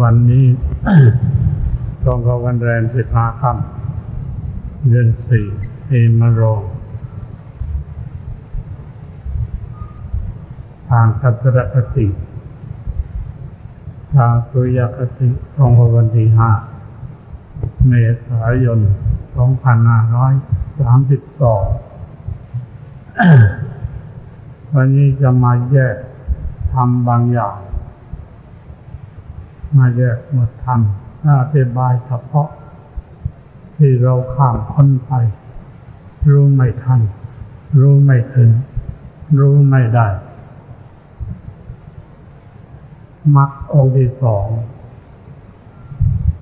วันนี้ตรงกับวันแรมสิบห้าค่ำเดือนสี่ปีมะโรงทางคัตรคติทางสุริยคติตรงกับวันที่ห้าเมษายนสองพันห้าร้อยสามสิบสองวันนี้จะมาแยกทำบางอย่าง มาแยกหมดทำอธิบายเฉพาะ ที่เราข้ามพ้นไป รู้ไม่ทัน รู้ไม่ถึง รู้ไม่ได้มักองค์ที่สอง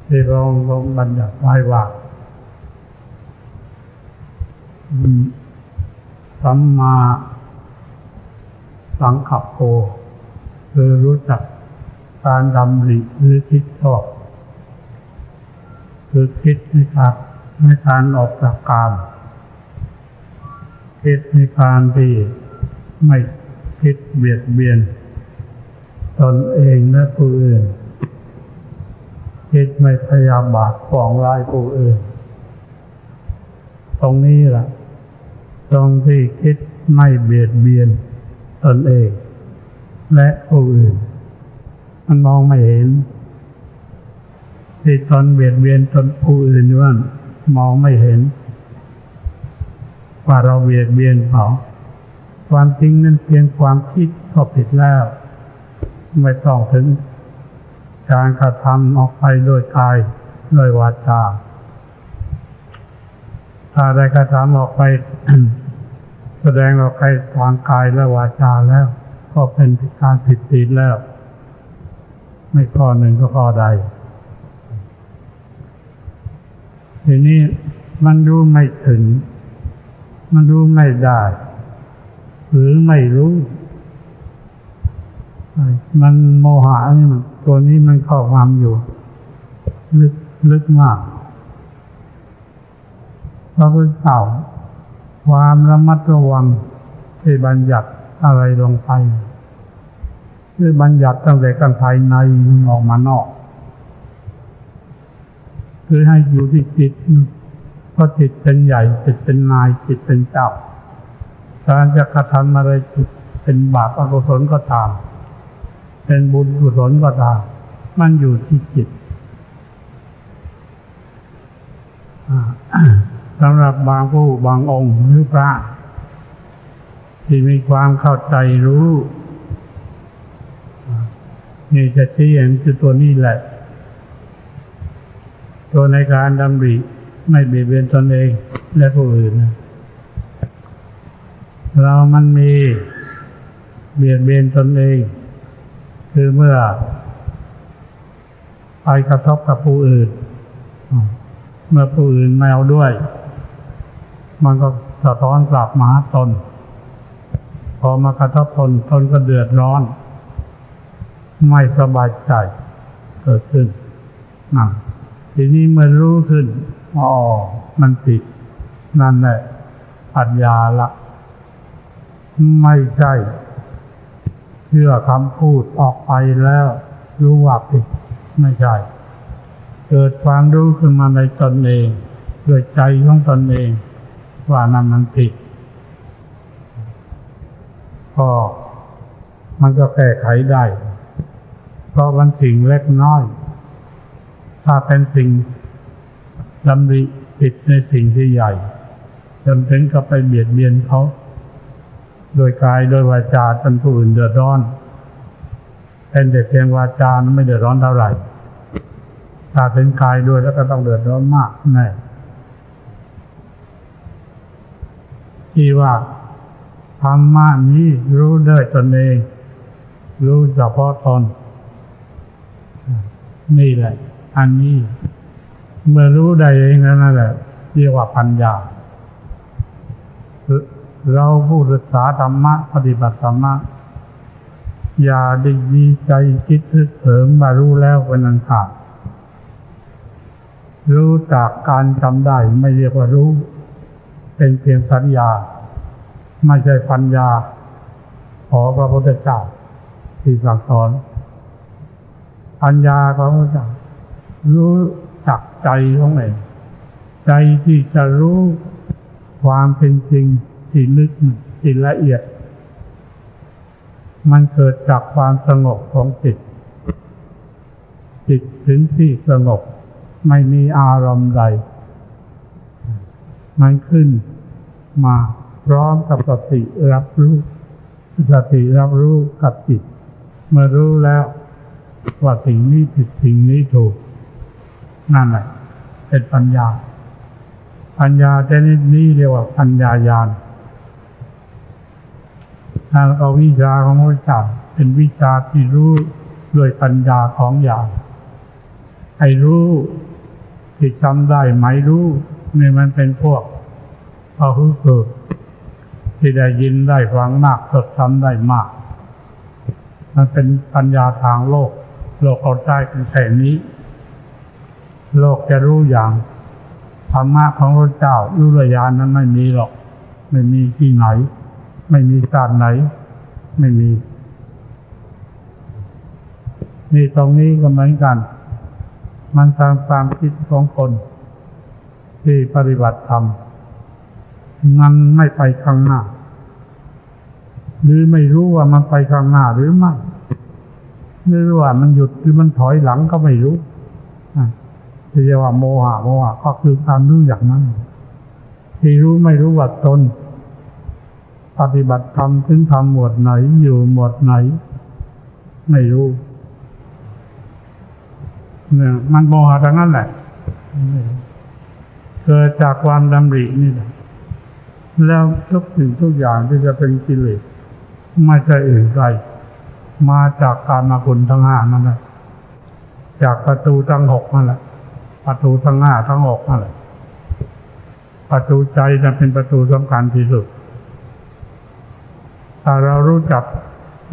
ที่เราลงบัญญัติไว้ว่าสัมมาสังขับโพคือรู้จัก การดำริหรือคิดชอบ คือคิดในการในการออกจากกามคิดในการที่ไม่คิดเบียดเบียน ตนเองและผู้อื่น คิดไม่พยาบาทปองร้ายผู้อื่น ตรงนี้แหละตรงที่คิดไม่เบียดเบียน ตนเอง และผู้อื่น มันมองไม่เห็นที่ตนเบียดเบียนตนผู้อื่นว่ามองไม่เห็น ว่าเราเบียดเบียนเขาความจริงนั้นเพียงความคิดก็ผิดแล้ว ไม่ต้องถึงการกระทำออกไปโดยกายโดยวาจาถ้าได้กระทำออกไป แสดงออกไปทางกายและวาจาแล้ว ก็เป็นการผิดศีลแล้ว ไม่ข้อหนึ่งก็ข้อใด ทีนี้มันรู้ไม่ถึง มันรู้ไม่ได้ หรือไม่รู้ มันโมหะนี่มันตัวนี้มันครอบงำอยู่ ลึกลึกมากพระพุทธเจ้าความระมัดระวังที่บัญญัติอะไรลงไป คือบัญญัติตั้งแต่กันภายในออกมานอก คือให้อยู่ที่จิตเพราะจิตเป็นใหญ่ จิตเป็นนาย จิตเป็นเจ้าการจะกระทำอะไรจิตเป็นบาปอกุศลก็ตาม เป็นบุญกุศลก็ตาม มันอยู่ที่จิตสำหรับบางผู้บางองค์หรือพระ ที่มีความเข้าใจรู้ นี่จะชี้เห็นคือตัวนี้แหละ ตัวในการดำริไม่เบียดเบียนตนเองและผู้อื่น เรามันมีเบียดเบียนตนเอง คือเมื่อ ไปกระทบกับผู้อื่น เมื่อผู้อื่นไม่เอาด้วย มันก็สะท้อนกลับมาหาตน พอมากระทบตนตนก็เดือดร้อน ไม่สบายใจเกิดขึ้นนะทีนี้เมื่อรู้ขึ้นอ๋อมันผิด นั่นแหละปัญญาละ ไม่ใช่เชื่อคำพูดออกไปแล้ว รู้ว่าผิดไม่ใช่ เกิดความรู้ขึ้นมาในตนเองด้วยใจของตนเอง ว่านั้นมันผิดก็มันก็แก้ไขได้ ราะมันสิ่งเล็กน้อย ถ้าเป็นสิ่งดำริผิดในสิ่งที่ใหญ่จนถึงกับไปเบียดเบียนเขา โดยกายโดยวาจาจนผู้อื่นเดือดร้อนเป็นแต่เพียงวาจาไม่เดือดร้อนเท่าไหร่ถ้าเป็นกายด้วยแล้วก็ต้องเดือดร้อนมากแน่ที่ว่าธรรมะนี้รู้ด้วยตนเอง รู้เฉพาะตน นี่แหละ อันนี้ เมื่อรู้ได้เองแล้วนั่นแหละเรียกว่าปัญญา เราผู้ศึกษาธรรมะ ปฏิบัติธรรมะ อย่าได้มีใจคิดทึกเถิมมารู้แล้วเป็นอันขาดรู้จากการจำได้ไม่เรียกว่ารู้ เป็นเพียงสัญญา ไม่ใช่ปัญญา ขอพระพุทธเจ้าที่สั่งสอน ปัญญาของพระเจ้ารู้จักใจของเองใจที่จะรู้ความเป็นจริงที่ลึกที่ละเอียด มันเกิดจากความสงบของจิต จิตถึงที่สงบ ไม่มีอารมณ์ใด มันขึ้นมาพร้อมกับสติรับรู้ สติรับรู้กับจิต เมื่อรู้แล้ว ว่าสิ่งนี้ผิดสิ่งนี้ถูก นั่นแหละเป็นปัญญา ปัญญาชนิดนี้เรียกว่าปัญญายาณทางเอาวิชาของพระเจ้าเป็นวิชาที่รู้ด้วยปัญญาของญาณให้รู้ที่จำได้ไหมรู้นี่มันเป็นพวกเอาหูเกิดที่ได้ยินได้ฟังมากจดจำได้มาก มันเป็นปัญญาทางโลก โลกเอาใจกันแค่นี้ โลกจะรู้อย่างธรรมะของพระเจ้ารู้ระยานนั้นไม่มีหรอก ไม่มีที่ไหน ไม่มีชาติไหน ไม่มีนี่ตรงนี้ก็เหมือนกัน มันตามความคิดของคน ที่ปฏิบัติธรรมมันไม่ไปข้างหน้า หรือไม่รู้ว่ามันไปข้างหน้าหรือไม่ หรือว่ามันหยุดหรือมันถอยหลังก็ไม่รู้ที่เรียกว่าโมหะโมหะก็คือการรู้อย่างนั้น ที่รู้ไม่รู้ว่าตน ปฏิบัติธรรมถึงทำหมวดไหนอยู่หมวดไหน ไม่รู้เนี่ยมันโมหะทั้งนั้นแหละเกิดจากความดำรินี่แหละแล้วทุกสิ่งทุกอย่างที่จะเป็นกิเลสไม่ใช่อื่นไกล มาจากการมาคุณทั้งห้านั่นแหละ จากประตูทั้งหกนั่นแหละ ประตูทั้งห้าทั้งหกนั่นแหละ ประตูใจจะเป็นประตูสำคัญที่สุด ถ้าเรารู้จัก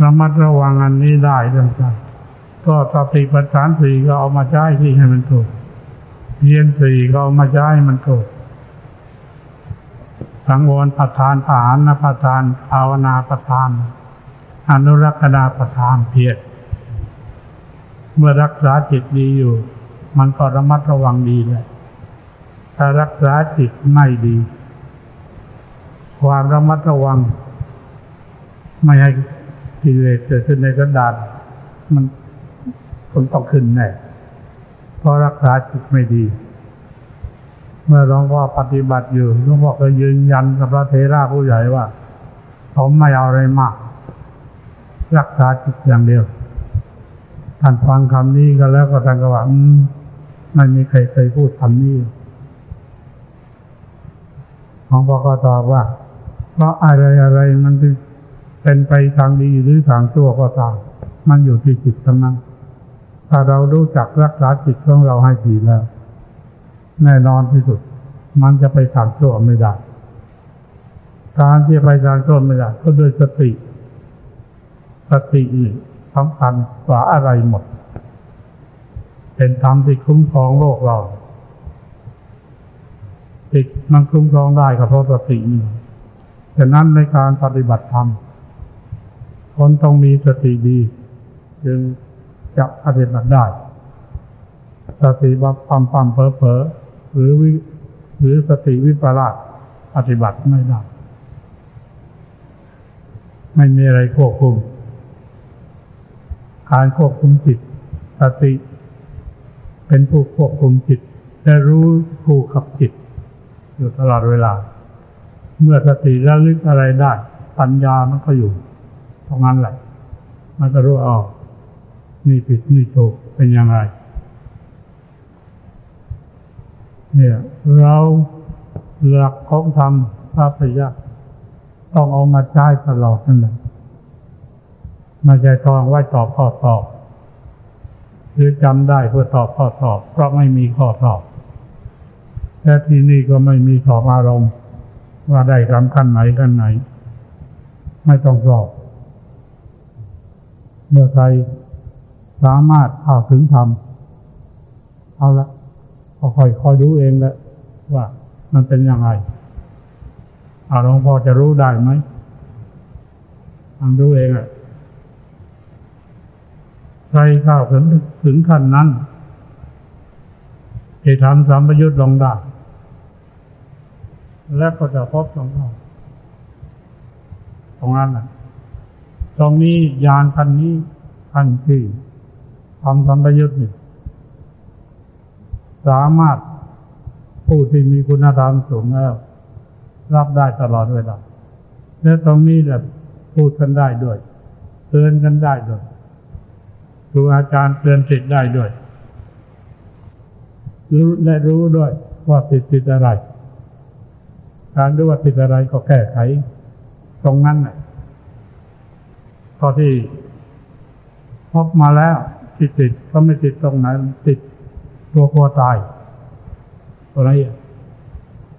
ระมัดระวังอันนี้ได้ดังใจก็สติปัฏฐานสี่ก็เอามาใช้ที่ให้มันถูกเพียนสี่ก็เอามาใช้ให้มันถูกสังวรประทานผานนประทานภาวนาประทาน อนุรักษณาประทานเพียรเมื่อรักษาจิตดีอยู่ มันก็ระมัดระวังดีเลยถ้ารักษาจิตไม่ดี ความระมัดระวัง ไม่ให้กิเลสเกิดขึ้นในกระดาษมันคนต้องขึ้นแน่เพราะรักษาจิตไม่ดี เมื่อหลวงพ่อปฏิบัติอยู่หลวงพ่อก็ยืนยันกับพระเทราผู้ใหญ่ว่าผมไม่เอาอะไรมาก รักษาจิตอย่างเดียว ท่านฟังคำนี้ก็แล้วก็ท่านก็ว่าไม่มีใครเคยพูดคำนี้หลวงพ่อก็ตอบว่า เพราะอะไรอะไรมันเป็นไปทางดีหรือทางชั่วก็ตามมันอยู่ที่จิตทั้งนั้น ถ้าเรารู้จักรักษาจิตของเราให้ดีแล้ว แน่นอนที่สุด มันจะไปทางชั่วไม่ได้ การที่ไปทางชั่วไม่ได้ก็ด้วยสติ สตินี่สำคัญกว่าอะไรหมด เป็นธรรมที่คุ้มครองโลกเราจิตมันคุ้มครองได้ก็เพราะสตินี่ฉะนั้นในการปฏิบัติธรรมคนต้องมีสติดี จึงจะปฏิบัติได้ สติบัพปั๊มปั๊มเผลอเผลอหรือวิหรือสติวิปลาสปฏิบัติไม่ได้ ไม่มีอะไรควบคุม การควบคุมจิต สติ เป็นผู้ควบคุมจิต และรู้ผู้ขับจิต อยู่ตลอดเวลา เมื่อสติระลึกอะไรได้ปัญญามันก็อยู่ตรงนั้นแหละมันก็รู้ออกนี่ผิดนี่ถูกเป็นยังไงเนี่ยเราหลักของธรรมพระพยาต้องเอามาใช้ตลอดนั่นแหละ ไมาใจทองไว้ตอบข้อสอบ หรือจำได้เพื่อตอบข้อสอบ เพราะไม่มีข้อสอบและที่นี่ก็ไม่มีสอบอารมณ์ ว่าได้คำขั้นไหนขั้นไหน ไม่ต้องสอบ เมื่อใครสามารถเข้าถึงธรรมเอาละก็ค่อยคอยดูเองแหละว่ามันเป็นยังไงอาหลวงพ่อจะรู้ได้ไหมทำรู้เองอะ ใครข้าถึงถึงขั้นนั้นจะทำสัมปยุทธ์ลงได้และก็จะพบตรงนั้นตรงนั้นนะตรงนี้ยานคันนี้คันที่ทำสัมปยุทธ์นี่สามารถผู้ที่มีคุณธรรมสูงแล้วรับได้ตลอดเวลาและตรงนี้แหละพูดกันได้ด้วยเตือนกันได้ด้วย รูอาจารย์เตือนสิทธิ์ได้ด้วยรู้และรู้ด้วยว่าผิดผิดอะไร การรู้ว่าผิดอะไรก็แก้ไข ตรงนั้นแหละพอที่พบมาแล้วที่ติดก็ไม่ติดตรงไหนติดตัวกลัวตายอะไรอะ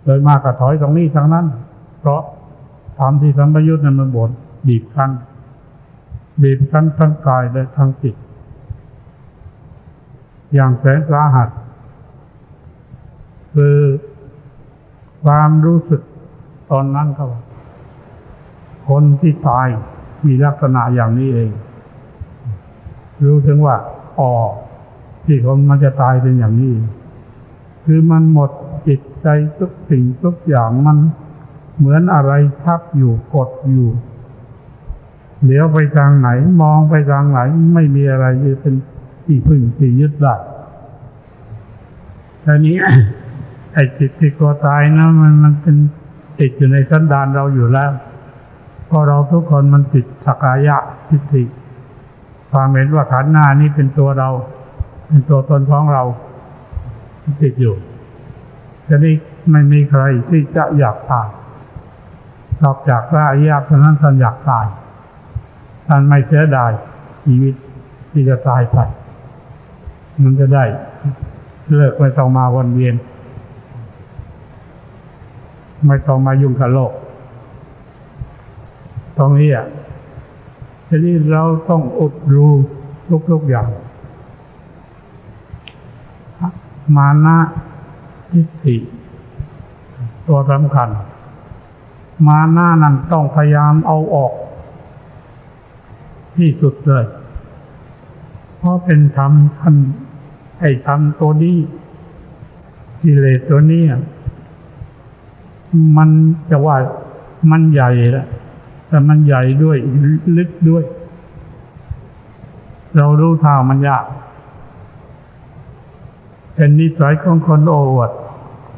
โดยมากก็ถอยตรงนี้ทางนั้น เพราะทำที่สัมปยุทธ์นั้นมันบดบีบคั้นบีบคั้นทั้งกายและทั้งจิต อย่างแสนสาหัส คือความรู้สึกตอนนั้นเขาว่าคนที่ตายมีลักษณะอย่างนี้เอง รู้ถึงว่าอ๋อที่คนมันจะตายเป็นอย่างนี้ คือมันหมดจิตใจทุกสิ่งทุกอย่างมันเหมือนอะไรทับอยู่กดอยู่เดี๋ยวไปทางไหน มองไปทางไหน ไม่มีอะไรที่เป็น ที่พึ่งที่ยึดได้ทีนี้ไอ้จิตที่กลัวตายนะมันมันเป็นติดอยู่ในสันดานเราอยู่แล้วเพราะเราทุกคนมันติดสักกายะทิฏฐิความเห็นว่าขันหน้านี้เป็นตัวเรา เป็นตัวตนของเราติดอยู่ทีนี้ไม่มีใครที่จะอยากตายนอกจากพระอริยะเท่านั้นท่านอยากตายท่านไม่เสียดายชีวิตที่จะตายไป มันจะได้เลิกไม่ต้องมาวนเวียน ไม่ต้องมายุ่งกับโลก ตรงนี้อะทีนี้เราต้องอดรู้ทุกๆอย่าง มานะทิฏฐิตัวสำคัญ มานะนั้นต้องพยายามเอาออก ที่สุดเลย เพราะเป็นธรรมท่าน ไอ้ธรรมตัวนี้กิเลสตัวนี้อะมันจะว่ามันใหญ่ล้วแต่มันใหญ่ด้วยลึกด้วย เรารู้เท่ามันยากเป็นนิสัยของคนโอวด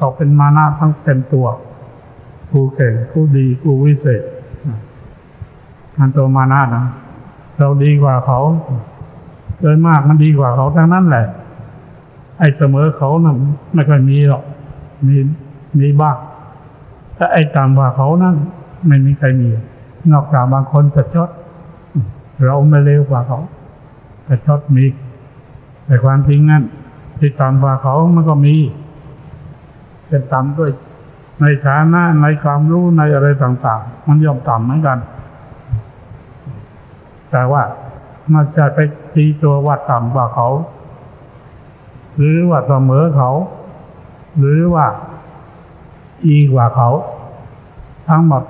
ตกเป็นมานะทั้งเป็นตัวผู้เก่งผู้ดีผู้วิเศษอันตัวมานะนะเราดีกว่าเขาโดยมากมันดีกว่าเขาทั้งนั้นแหละ ไอ้เสมอเขานะ่ะไม่ค่อยมีหรอก มีมีบ้างแต่ไอ้ต่ำกว่าเขานั้นไม่มีใครมี นอกจากบางคนจะชด เราไม่เร็วกว่าเขาแต่ชดมี แต่ความจริงนั้นที่ต่ำกว่าเขามันก็มี เป็นต่ำด้วยในฐานะในความรู้ในอะไรต่างๆ มันย่อมต่ำเหมือนกัน แต่ว่ามันจะไปตีตัวว่าต่ำกว่าเขา หรือว่าเสมอเขา หรือว่าอีกว่าเขา ทั้งหมด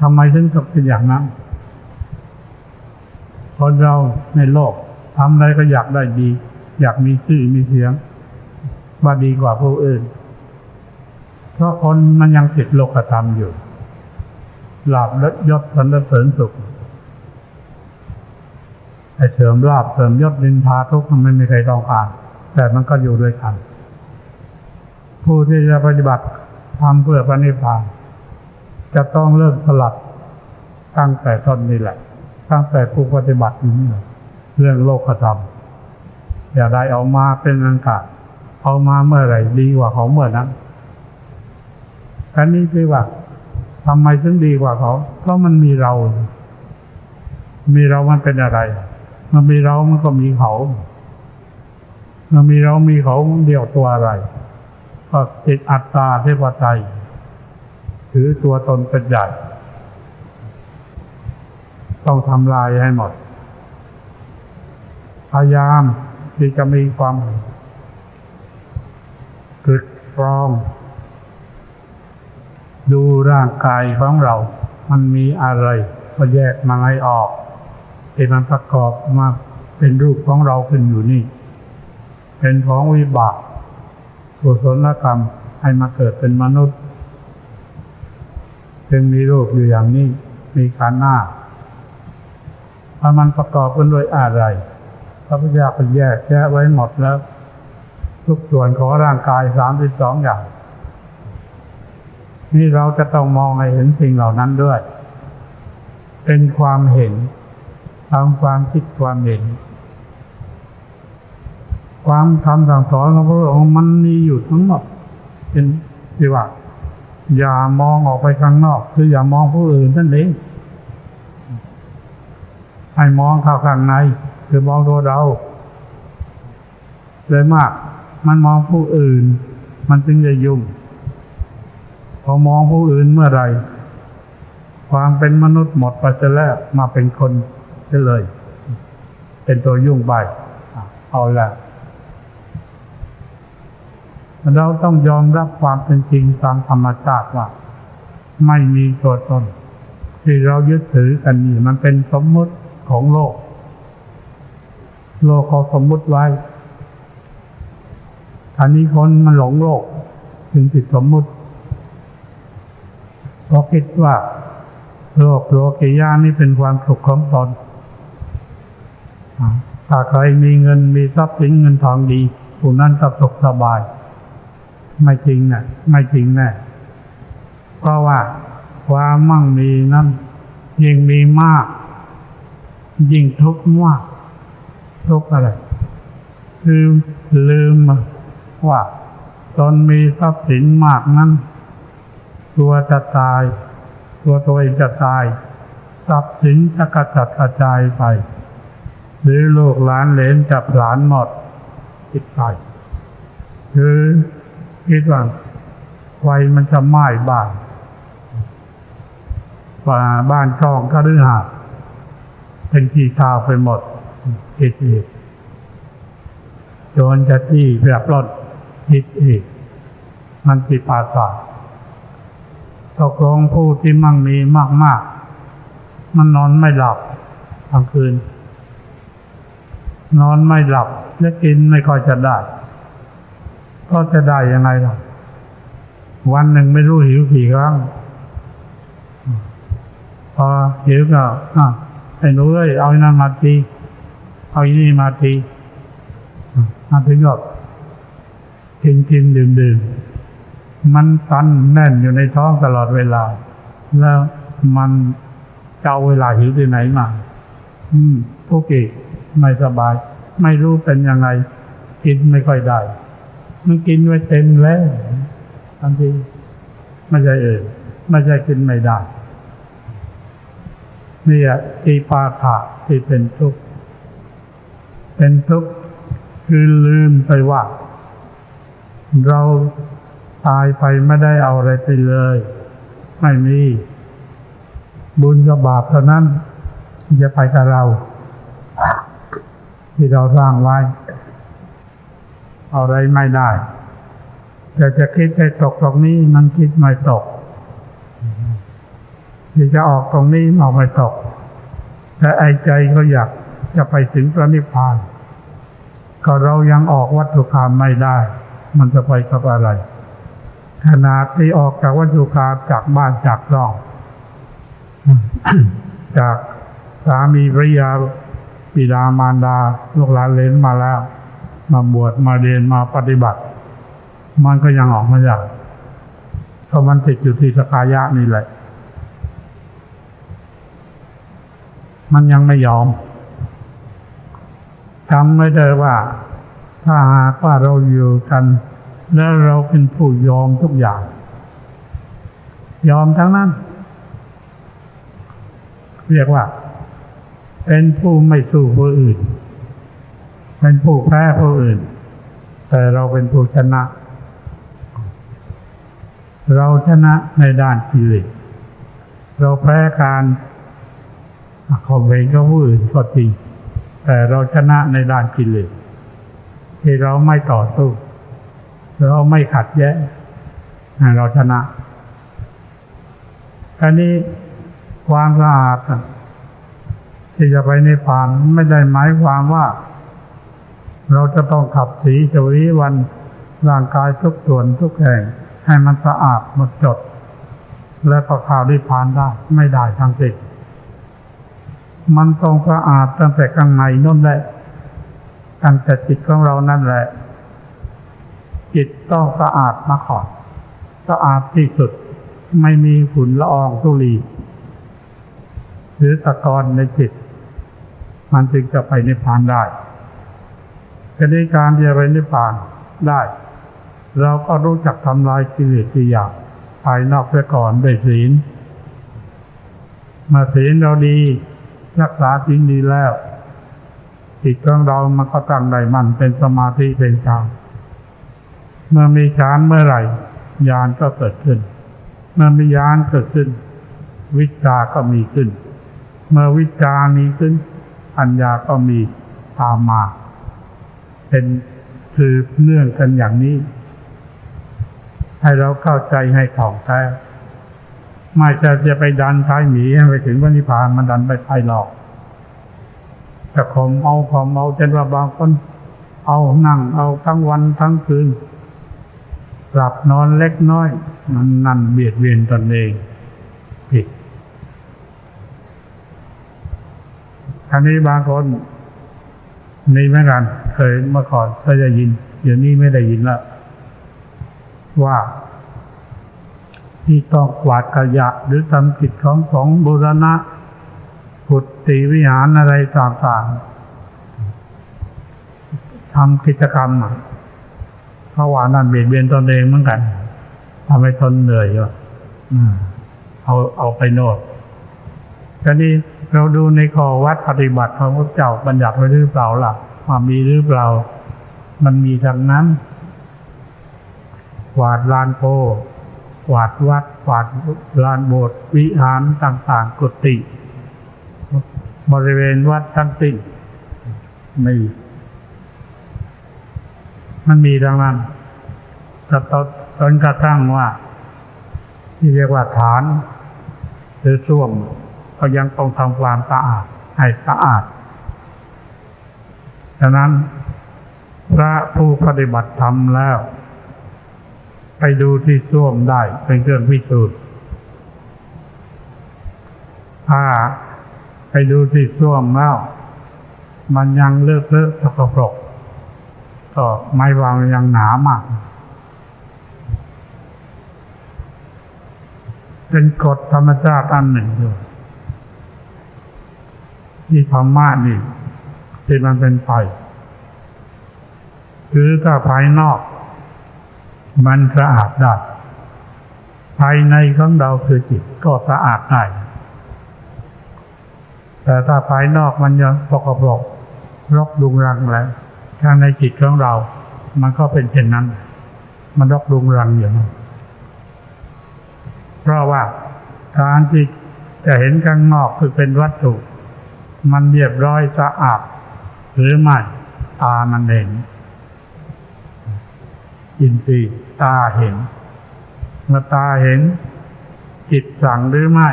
ทำไมถึงตกเป็นอย่างนั้นคนเราในโลกทำอะไรก็อยากได้ดี อยากมีชื่อมีเสียงว่าดีกว่าผู้อื่น เพราะคนมันยังติดโลกธรรมอยู่หลาบและยศสรรเสริญสุขไอ้เสริมลาบเสริมยศดินทาทุกข์มันไม่มีใครต้องการ แต่มันก็อยู่ด้วยกัน ผู้ที่จะปฏิบัติทำเพื่อพระนิพพานจะต้องเริ่มสลัดตั้งแต่ต้นนี่แหละ ตั้งแต่ผู้ปฏิบัตินี้เลยเรื่องโลกธรรม อย่าได้เอามาเป็นอันขาดเอามาเมื่อไหร่ดีกว่าเขาเมื่อนั้นอันนี้คือว่าทำไมถึงดีกว่าเขา เพราะมันมีเรา มีเรามันเป็นอะไร มันมีเรามันก็มีเขา มันมีเรามีเขาเดียวตัวอะไรก็ติดอัตตาเทวไตยถือตัวตนเป็นใหญ่ ต้องทำลายให้หมด พยายามที่จะมีความกึดกรอง ดูร่างกายของเรา มันมีอะไร ก็แยกมาให้ออกที่มันประกอบมาเเป็นรูปของเราขึ้นอยู่นี่ เป็นของวิบากกุศลกรรมให้มาเกิดเป็นมนุษย์จึงมีรูปอยู่อย่างนี้ มีขันหน้าถ้ามันประกอบกันด้วยอะไรพระพุทธเจ้าก็แยกแยะไว้หมดแล้ว ทุกส่วนของร่างกายสามสิบสองอย่าง นี่เราจะต้องมองให้เห็นสิ่งเหล่านั้นด้วย เป็นความเห็นตามความคิดความเห็น ความคำสั่งสอนของพระองค์มันมีอยู่ทั้งหมดเป็นที่ว่าอย่ามองออกไปข้างนอก คืออย่ามองผู้อื่นนั่นเองให้มองเข้าข้างใน คือมองตัวเราเลยมาก มันมองผู้อื่น มันจึงจะยุ่งพอมองผู้อื่นเมื่อไรความเป็นมนุษย์หมดไปจะแล้วมาเป็นคนได้เลย เป็นตัวยุ่งไปเอาละ เราต้องยอมรับความเป็นจริงตามธรรมชาติว่า ไม่มีตัวตน ที่เรายึดถือกันนี่มันเป็นสมมติของโลก โลกเขาสมมติไว้อันนี้คนมันหลงโลก จึงติดสมมติเพราะคิดว่า โลกโลกิยานี่เป็นความสุขของตนถ้าใครมีเงินมีทรัพย์สินเงินทองดีผู้นั้นก็สุขสบาย ไม่จริงนะ่ะไม่จริงแน่เพราะว่าความมั่งมีนั้นยิ่งมีมาก ยิ่งทุกข์มากทุกข์อะไรคือลืมว่าตนมีทรัพย์สินมากนั้นตัวจะตาย ตัวตัวเองจะตายทรัพย์สินจะกระจัดกระจายไป หรือลูกหลานเหลนจับหลานหมดติดไปคือ คิดว่าไฟมันจะไหม้บ้านว่าบ้านช่องก็ดื้อหาเป็นที่ทาวไปหมดคิดอีกโจรจะจี้แบบรถคิดอีก มันจิปาสาตกลงผู้ที่มั่งมีมาก ๆ มันนอนไม่หลับกลางคืน นอนไม่หลับและกินไม่ค่อยจะได้ ก็จะได้ยังไงล่ะ วันหนึ่งไม่รู้หิวกี่ครั้ง พอหิวก็อะไอ้หนูเอ้ยเอาไอ้นั่นมาที เอาไอ้นี่มาทีมาถึงก็กินกินดื่มดื่มมันตันแน่นอยู่ในท้องตลอดเวลา แล้วมันจะเอาเวลาหิวที่ไหนมา อืมทุกข์อีกไม่สบาย ไม่รู้เป็นยังไงกินไม่ค่อยได้ มันกินไว้เต็มแล้วทันทีไม่ใช่เอ่ยไม่ใช่กินไม่ได้นี่อะทีปาถะที่เป็นทุกข์เป็นทุกข์คือลืมไปว่า เราตายไปไม่ได้เอาอะไรไปเลย ไม่มี บุญกับบาปเท่านั้นจะไปกับเรา ที่เราสร้างไว้ อะไรไม่ได้ แต่จะคิดให้ตกตรงนี้มันคิดไม่ตกที่จะออกตรงนี้ออกไม่ตก แต่ไอ้ใจก็อยากจะไปถึงพระนิพพาน ก็เรายังออกวัตถุคามไม่ได้ มันจะไปกับอะไร ขนาดที่ออกจากวัตถุคามจากบ้านจากร่อง จากสามีภรรยาบิดามารดา ลูกหลานเลนมาแล้ว มาบวชมาเรียนมาปฏิบัติ มันก็ยังออกมาจากเพราะมันติดอยู่ที่สกายะนี่แหละ มันยังไม่ยอมจำไม่ได้ว่า ถ้าหากว่าเราอยู่กัน แล้วเราเป็นผู้ยอมทุกอย่าง ยอมทั้งนั้น เรียกว่า เป็นผู้ไม่สู้ผู้อื่น เป็นผู้แพ้ผู้อื่น แต่เราเป็นผู้ชนะ เราชนะในด้านกิเลสเราแพ้การขอเวรกับผู้อื่นก็จริงแต่เราชนะในด้านกิเลสที่เราไม่ต่อสู้ เราไม่ขัดแย้งเราชนะอันนี้ความสะอาดที่จะไปในป่านไม่ได้หมายความว่า เราจะต้องขับสีชวีวันร่างกายทุกส่วนทุกแห่ง ให้มันสะอาดหมดจด และประข่าวนิพพานได้ไม่ได้ทั้งสิ้นมันต้องสะอาดตั้งแต่ข้างในนั่นแหละตั้งแต่จิตของเรานั่นแหละ จิตต้องสะอาดมาก่อนสะอาดที่สุดไม่มีฝุ่นละอองธุลีหรือตะกอนในจิต มันจึงจะไปในพานได้ ทีนี้การที่จะไปนิพพานได้ เราก็รู้จักทำลายกิเลสที่อยากภายนอกเสียก่อนด้วยศีลเมื่อศีลเราดีรักษาศีลดีแล้วจิตของเรามันก็ตั้งได้มันเป็นสมาธิเป็นฌานเมื่อมีฌานเมื่อไหร่ญาณก็เกิดขึ้น เมื่อมีญาณเกิดขึ้น วิชาก็มีขึ้น เมื่อวิชามีขึ้นปัญญาก็มีตามมา เป็นคือเนื่องกันอย่างนี้ ให้เราเข้าใจให้ถ่องแท้ไม่จะจะไปดันท้ายหมีให้ไปถึงวันนิพพานมันดันไปไปหลอกจะข่มเอาข่มเอาจนว่าบางคนเอานั่งเอาทั้งวันทั้งคืนหลับนอนเล็กน้อย มันนั่นเบียดเบียนตนเองผิดอันนี้บางคน นี่เมือนกันเคยเมื่อก่อนเคยได้ยิน เดี๋ยวนี้ไม่ได้ยินแล้วว่า ที่ต้องกวาดขยะหรือทำกิจของของบุรณะพุทธิวิหารอะไรต่างๆทำกิจกรรมอะเพราะว่านั่นเบียดเบียนตนเองเหมือนกันทำให้ทนเหนื่อยอยู่เอาเอาไปโนดทีนี้ เราดูในข้อวัดปฏิบัติของพระเจ้าบัญญัติไว้หรือเปล่าล่ะว่ามีหรือเปล่า มันมีทางนั้นกวาดลานโพกวาดวัดกวาดลานโบสถ์วิหารต่างๆกุฏิบริเวณวัดทั้งสิ้นม่มันมีดังนั้นกระตนจนกระทั่งว่า ที่เรียกว่าฐาน หรือส้วม ก็ยังต้องทำความสะอาดให้สะอาด ฉะนั้นพระผู้ปฏิบัติธรรมแล้ว ไปดูที่ส้วมได้เป็นเครื่องพิสูจน์ถ้าไปดูที่ส้วมแล้ว มันยังเลอะเลอะสกปรกก็ไม่วางยังหนามาก เป็นกฎธรรมชาติอันหนึ่งอยู่ ที่ธรรมะนี่ที่มันเป็นไฟคือถ้าภายนอก มันสะอาดได้ภายในของเราคือจิตก็สะอาดได้แต่ถ้าภายนอกมันยังปกปรกรกดุงรังแล้วทางในจิตของเรา มันก็เป็นเช่นนั้น มันรกรุงรังอย่างนั้นเพราะว่าการที่จะเห็นข้างนอกคือเป็นวัตถุ มันเรียบร้อยสะอาดหรือไม่ตามันเห็นอินทรีย์ตาเห็นเมื่อตาเห็น จิตสั่งหรือไม่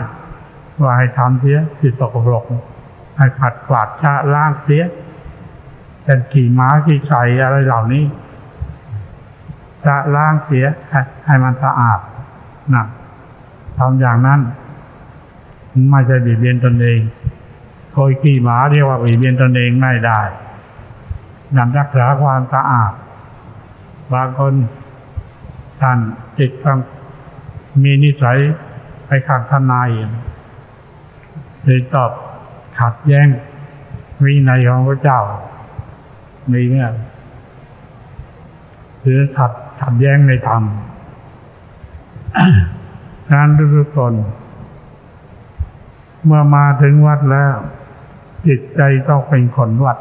ว่าให้ทำเสียจิตตกปรกให้ผัดกวาดชะล้างเสียเป็นขี่ม้าขี่ไก่อะไรเหล่านี้จะล้างเสียให้ให้มันสะอาดนะทำอย่างนั้น ไม่ใช่บีบเบียนตนเอง ยขี่ม้าเรียกว่าบีเบียนตนเองไม่ได้นำรักษาความสะอาด บางคนท่านจิตฟังมีนิสัยไปขัดทนายหรือตอบขัดแย้งวินัยของพระเจ้ามีเนี่ยหรือขัดขัดแย้งในธรรมการทุกตนเมื่อมาถึงวัดแล้ว จิตใจต้องเป็นคนวัด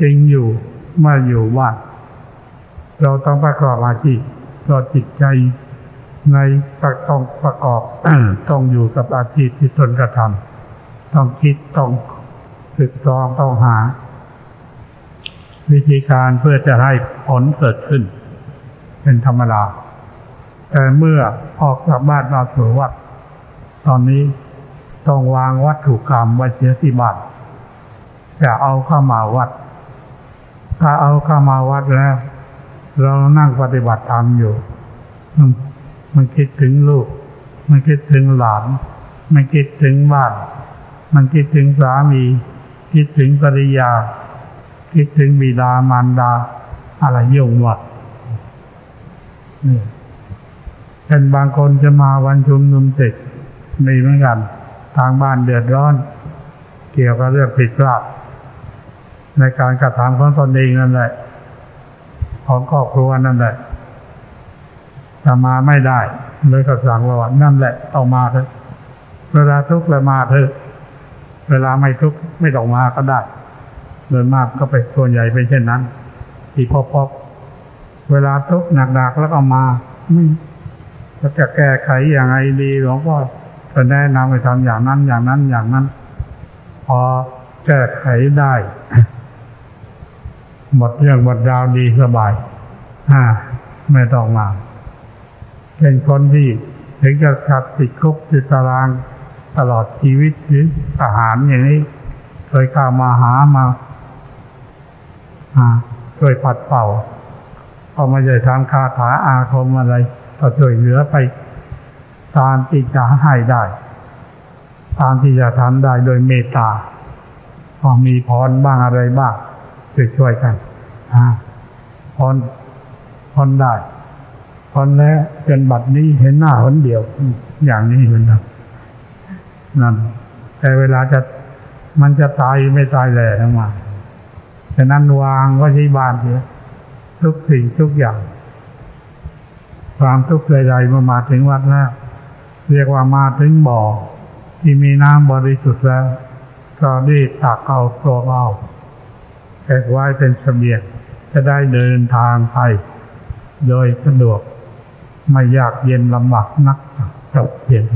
จริงอยู่เมื่ออยู่วัดเราต้องประกอบอาชีพเราจิตใจในต้องประกอบต้องอยู่กับอาชีพที่ตนกระทำต้องคิดต้องศึกษาต้องหา วิธีการเพื่อจะให้ผลเกิดขึ้น เป็นธรรมดาแต่เมื่อออกจากบ้านมาสู่วัด ตอนนี้ ต้องวางวัตถุกรรมไว้เสียที่บ้านจะเอาเข้ามาวัด ถ้าเอาเข้ามาวัดแล้ว เรานั่งปฏิบัติธรรมอยู่ มันคิดถึงลูก มันคิดถึงหลาน มันคิดถึงบ้าน มันคิดถึงสามี คิดถึงภริยา คิดถึงบิดามารดา อะไรยุ่งหมดนี่เป็นบางคนจะมาวันชุมนุมเสร็จมีเหมือนกัน ทางบ้านเดือดร้อน เกี่ยวกับเรื่องผิดพลาดในการกระทำของตนเองนั่นแหละของครอบครัวนั่นแหละถ้ามาไม่ได้เลยก็สั่งว่านั่นแหละต้องมาเถอะเวลาทุกข์แล้วมาเถอะเวลาไม่ทุกข์ไม่ต้องมาก็ได้โดยมากก็เป็นส่วนใหญ่เป็นเช่นนั้นที่พอพอเวลาทุกข์หนักๆแล้วก็มาไม่จะแก้ไขอย่างไรดีหลวงพ่อ จะแนะนำให้ทำอย่างนั้นอย่างนั้นอย่างนั้น พอแก้ไขได้ หมดเรื่องหมดราวดีสบายอ่าไม่ต้องมา เป็นคนที่ถึงจะขัดติดคุกติดตารางตลอดชีวิตหรือทหารอย่างนี้เคยเข้ามาหามาอ่าช่วยปัดเป่าก็ไม่ได้ทำคาถาอาคมอะไรก็ช่วยเหลือไป ตามที่จะให้ได้ ตามที่จะทำได้โดยเมตตาพอมีพรบ้างอะไรบ้างช่วยช่วยกันพรพรได้พรแล้วจนบัดนี้เห็นหน้าคนเดียว อย่างนี้เหมือนกันนั่นแต่เวลาจะมันจะตายไม่ตายแหล่ทั้งมาฉะนั้นวางก็ที่บ้านเถอะทุกสิ่งทุกอย่าง ความทุกข์ใดๆเมื่อมาถึงวัดแล้ว เรียกว่ามาถึงบ่อที่มีน้ำบริสุทธิ์แล้วก็รีบตักเอาตัวเอาเก็บไว้เป็นเสบียงจะได้เดินทางไปโดยสะดวก ไม่ยากเย็นลำบากนักจบเพียง